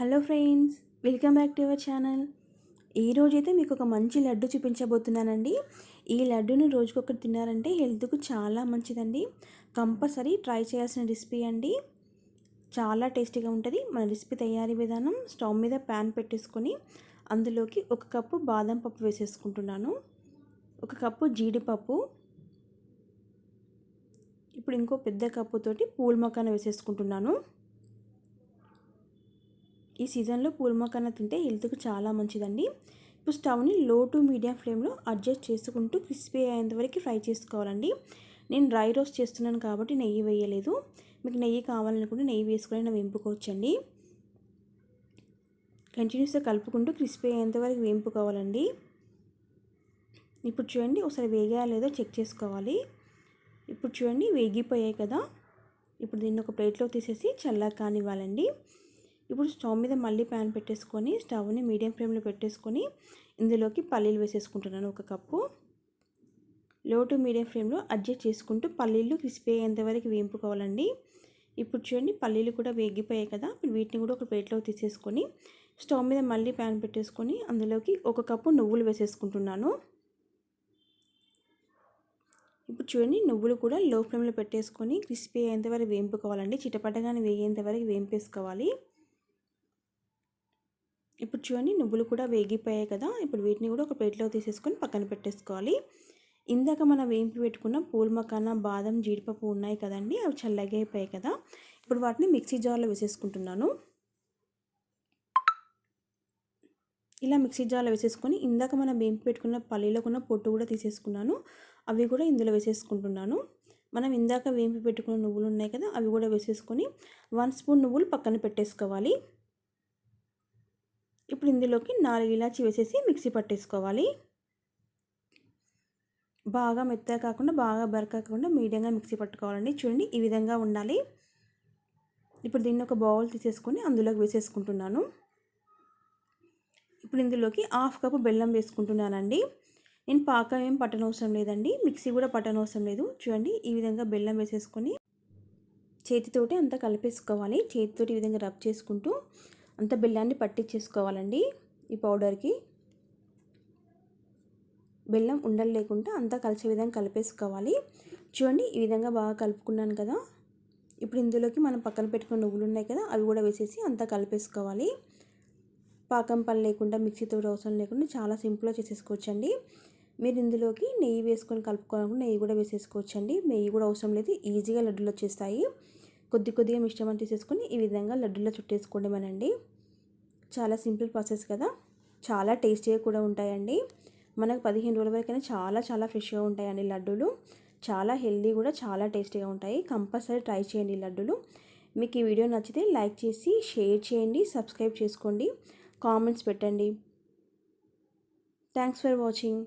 Hello friends welcome back to our channel. ఈరోజైతే మీకు ఒక మంచి లడ్డు చూపించబోతున్నానండి. ఈ లడ్డును రోజుకొకటి తిన్నారంటే హెల్త్కు చాలా మంచిదండి. కంపల్సరీ ట్రై చేయాల్సిన రెసిపీ అండి. చాలా టేస్టీగా ఉంటుంది. మన రెసిపీ తయారీ విధానం స్టవ్ మీద ప్యాన్ పెట్టేసుకొని అందులోకి ఒక కప్పు బాదం పప్పు వేసేసుకుంటున్నాను. ఒక కప్పు జీడిపప్పు. ఇప్పుడు ఇంకో పెద్ద కప్పుతోటి పూల మొక్కను వేసేసుకుంటున్నాను. ఈ సీజన్లో పూల మొక్కన తింటే హెల్త్కి చాలా మంచిదండి. ఇప్పుడు స్టవ్ని లో టు మీడియం ఫ్లేమ్లో అడ్జస్ట్ చేసుకుంటూ క్రిస్పీ అయ్యేంత వరకు ఫ్రై చేసుకోవాలండి. నేను డ్రై రోస్ట్ చేస్తున్నాను కాబట్టి నెయ్యి వేయలేదు. మీకు నెయ్యి కావాలనుకుంటే నెయ్యి వేసుకొని వేంపుకోవచ్చండి. కంటిన్యూస్గా కలుపుకుంటూ క్రిస్పీ అయ్యేంత వరకు వేంపుకోవాలండి. ఇప్పుడు చూడండి ఒకసారి వేగా లేదో చెక్ చేసుకోవాలి. ఇప్పుడు చూడండి వేగిపోయాయి కదా. ఇప్పుడు దీన్ని ఒక ప్లేట్లో తీసేసి చల్లగా కానివ్వాలండి ఇప్పుడు స్టవ్ మీద మళ్ళీ ప్యాన్ పెట్టేసుకొని స్టవ్ని మీడియం ఫ్లేమ్లో పెట్టేసుకొని ఇందులోకి పల్లీలు వేసేసుకుంటున్నాను ఒక కప్పు. లో టు మీడియం ఫ్లేమ్లో అడ్జస్ట్ చేసుకుంటూ పల్లీలు క్రిస్పీ అయ్యేంతవరకు వేయింపుకోవాలండి. ఇప్పుడు చూడండి పల్లీలు కూడా వేగిపోయాయి కదా వీటిని కూడా ఒక ప్లేట్లో తీసేసుకొని స్టవ్ మీద మళ్ళీ ప్యాన్ పెట్టేసుకొని అందులోకి ఒక కప్పు నువ్వులు వేసేసుకుంటున్నాను. ఇప్పుడు చూడండి నువ్వులు కూడా లో ఫ్లేమ్లో పెట్టేసుకొని క్రిస్పీ అయ్యేంతవరకు వేంపుకోవాలండి చిటపటగానే వేగేంతవరకు వేయింపేసుకోవాలి. ఇప్పుడు చూడండి నువ్వులు కూడా వేగిపోయాయి కదా. ఇప్పుడు వీటిని కూడా ఒక ప్లేట్లో తీసేసుకొని పక్కన పెట్టేసుకోవాలి. ఇందాక మనం వేంపి పెట్టుకున్న పూల్మకాన బాదం జీడిపప్పు ఉన్నాయి కదండి అవి చల్లగా అయిపోయాయి కదా. ఇప్పుడు వాటిని మిక్సీ జార్లో వేసేసుకుంటున్నాను. ఇలా మిక్సీ జార్లో వేసేసుకొని ఇందాక మనం వేంపి పెట్టుకున్న పల్లీలో ఉన్న పొట్టు కూడా తీసేసుకున్నాను. అవి కూడా ఇందులో వేసేసుకుంటున్నాను. మనం ఇందాక వేంపి పెట్టుకున్న నువ్వులు ఉన్నాయి కదా అవి కూడా వేసేసుకొని వన్ స్పూన్ నువ్వులు పక్కన పెట్టేసుకోవాలి. ఇప్పుడు ఇందులోకి నాలుగు ఇలాచి వేసేసి మిక్సీ పట్టేసుకోవాలి. బాగా మెత్తగా కాకుండా బాగా బరకాకుండా మీడియంగా మిక్సీ పట్టుకోవాలండి. చూడండి ఈ విధంగా ఉండాలి. ఇప్పుడు దీన్ని ఒక బౌల్ తీసేసుకొని అందులోకి వేసేసుకుంటున్నాను. ఇప్పుడు ఇందులోకి హాఫ్ కప్ బెల్లం వేసుకుంటున్నానండి. నేను పాకం ఏం పట్టనవసరం లేదండి. మిక్సీ కూడా పట్టనవసరం లేదు. చూడండి ఈ విధంగా బెల్లం వేసేసుకొని చేతితోటి అంతా కలిపేసుకోవాలి. చేతితోటి ఈ విధంగా రబ్ చేసుకుంటూ అంత బెల్లాన్ని పట్టించేసుకోవాలండి ఈ పౌడర్కి. బెల్లం ఉండలు లేకుండా అంతా కలిసే విధంగా కలిపేసుకోవాలి. చూడండి ఈ విధంగా బాగా కలుపుకున్నాను కదా. ఇప్పుడు ఇందులోకి మనం పక్కన పెట్టుకున్న నువ్వులు ఉన్నాయి కదా అవి కూడా వేసేసి అంతా కలిపేసుకోవాలి. పాకం పని లేకుండా మిక్సీతో అవసరం లేకుండా చాలా సింపుల్గా చేసేసుకోవచ్చండి. మీరు ఇందులోకి నెయ్యి వేసుకొని కలుపుకోవాలనుకుంటే నెయ్యి కూడా వేసేసుకోవచ్చండి. నెయ్యి కూడా అవసరం లేదు ఈజీగా లడ్డులు వచ్చేస్తాయి. కొద్ది కొద్దిగా మిశ్రమం తీసేసుకొని ఈ విధంగా లడ్డూలో చుట్టేసుకోండి మనండి. చాలా సింపుల్ ప్రాసెస్ కదా. చాలా టేస్టీగా కూడా ఉంటాయండి. మనకు పదిహేను రోజుల వరకైనా చాలా చాలా ఫ్రెష్గా ఉంటాయండి లడ్డూలు. చాలా హెల్దీ కూడా చాలా టేస్టీగా ఉంటాయి. కంపల్సరీ ట్రై చేయండి లడ్డూలు. మీకు ఈ వీడియో నచ్చితే లైక్ చేసి షేర్ చేయండి సబ్స్క్రైబ్ చేసుకోండి. కామెంట్స్ పెట్టండి. Thanks for watching.